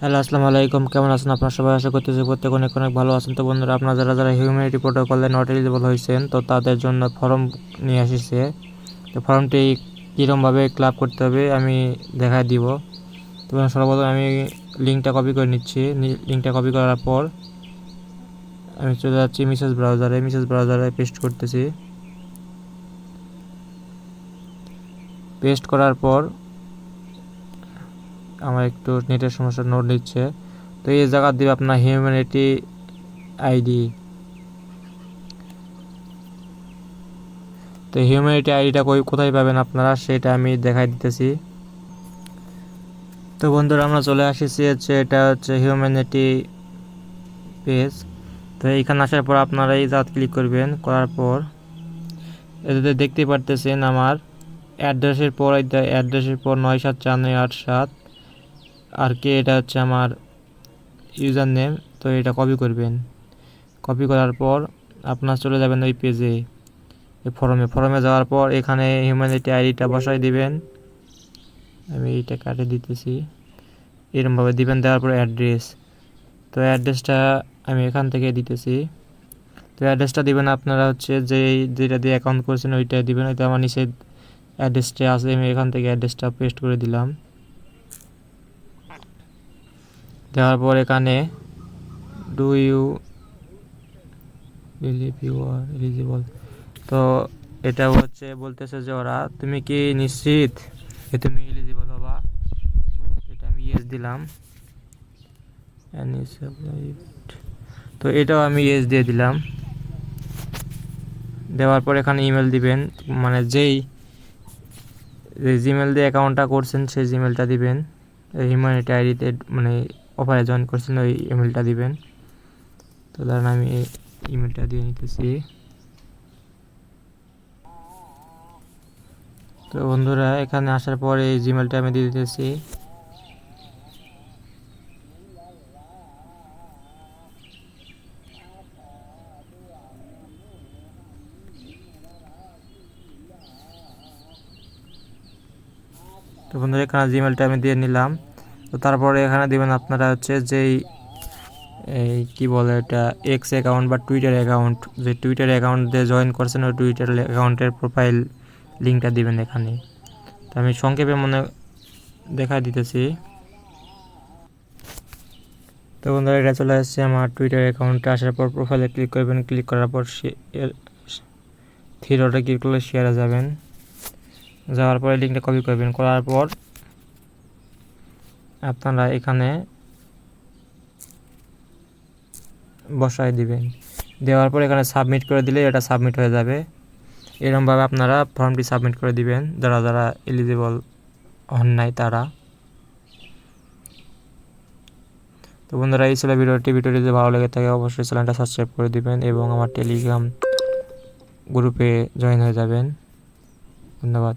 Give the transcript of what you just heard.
Hello, আসসালামু আলাইকুম। কেমন আছেন আপনার? সবাই আশা করতেছি প্রত্যেক অনেক অনেক ভালো আছেন। তো বন্ধুরা, আপনারা যারা যারা হিউম্যানিটি প্রোটোকলে নট এলিজিবল হয়েছেন, তো তাদের জন্য ফর্ম নিয়ে এসেছে তো ফর্মটি কীরকমভাবে ক্লাব করতে হবে আমি দেখাই দিব। তো সর্বপ্রথম আমি লিঙ্কটা কপি করে নিচ্ছি। লিঙ্কটা কপি করার পর আমি চলে যাচ্ছি মিসেস ব্রাউজারে মিসেস ব্রাউজারে পেস্ট করতেছি। পেস্ট করার পর আমার একটু নেটের সমস্যা, নোট নিচ্ছে। তো এই জায়গা দিবে আপনার হিউম্যানিটি আইডি তো হিউম্যানিটি আইডিটা কোথায় পাবেন আপনারা, সেটা আমি দেখাই দিতেছি। তো বন্ধুরা, আমরা চলে আসেছি হচ্ছে, এটা হচ্ছে হিউম্যানিটি পেজ তো এইখানে আসার পর আপনারা এই জাত ক্লিক করবেন, করার পর। এটাতে দেখতে পারতেছেন আমার অ্যাড্রেসের পর অ্যাড্রেসের পর নয় সাত চার নয় আট সাত। আর কে এটা হচ্ছে আমার ইউজার নেম তো এটা কপি করবেন। কপি করার পর আপনার চলে যাবেন ওই পেজে ফর্মে ফর্মে যাওয়ার পর এখানে হিউম্যানিটি আইডিটা বসাই দিবেন। আমি এইটা কাটে দিতেছি। এরমভাবে দিবেন, দেওয়ার পর অ্যাড্রেস তো অ্যাড্রেসটা আমি এখান থেকে দিতেছি। তো অ্যাড্রেসটা দিবেন আপনারা হচ্ছে যে যেটা দিয়ে অ্যাকাউন্ট করছেন ওইটা দিবেন। ওইটা আমার নিচে অ্যাড্রেসটা আছে, আমি এখান থেকে অ্যাড্রেসটা পেস্ট করে দিলাম। দেওয়ার পর এখানে do you believe you are eligible তো এটা হচ্ছে, বলতেছে যে ওরা, তুমি কি নিশ্চিত যে তুমি এলিজিবল হবা? এটা আমি ইয়েস দিলাম। তো এটাও আমি ইয়েস দিয়ে দিলাম। দেওয়ার পর এখানে ইমেল দিবেন। মানে যেই জিমেল দিয়ে অ্যাকাউন্টটা করছেন, সেই জিমেলটা দিবেন। হিউম্যানিটি আইডিতে মানে অফারে জয়েন করছেন ওই ইমেলটা দিবেন। তো ধরেন আমি ইমেলটা দিয়ে নিতেছি। তো বন্ধুরা, এখানে আসার পর এই জিমেলটা আমি দিয়ে দিতেছি। তো বন্ধুরা, এখানে জিমেলটা আমি দিয়ে নিলাম। তো তারপরে এখানে দিবেন আপনারা হচ্ছে যেই, এই কী বলে এটা এক্স অ্যাকাউন্ট বা টুইটার অ্যাকাউন্ট যে টুইটার অ্যাকাউন্ট দিয়ে জয়েন করছেন, ওই টুইটার অ্যাকাউন্টের প্রোফাইল লিঙ্কটা দিবেন এখানে। তো আমি সংক্ষেপে মনে দেখা দিতেছি। তো বন্ধুরা, এটা চলে আসছে আমার টুইটার অ্যাকাউন্টে আসার পর প্রোফাইলে ক্লিক করবেন। ক্লিক করার পর থ্রি ক্লিক করলে শেয়ারে যাবেন। যাওয়ার পরে লিঙ্কটা কপি করবেন। করার পর আপনারা এখানে বসাই দিবেন। দেওয়ার পর এখানে সাবমিট করে দিলে এটা সাবমিট হয়ে যাবে। এরকমভাবে আপনারা ফর্মটি সাবমিট করে দিবেন। যারা যারা এলিজিবল হন নাই তারা। তো বন্ধুরা, এই ছিল ভিডিওটি। ভিডিওটি যদি ভালো লেগে থাকে, অবশ্যই চ্যানেলটা সাবস্ক্রাইব করে দিবেন এবং আমার টেলিগ্রাম গ্রুপে জয়েন হয়ে যাবেন। ধন্যবাদ।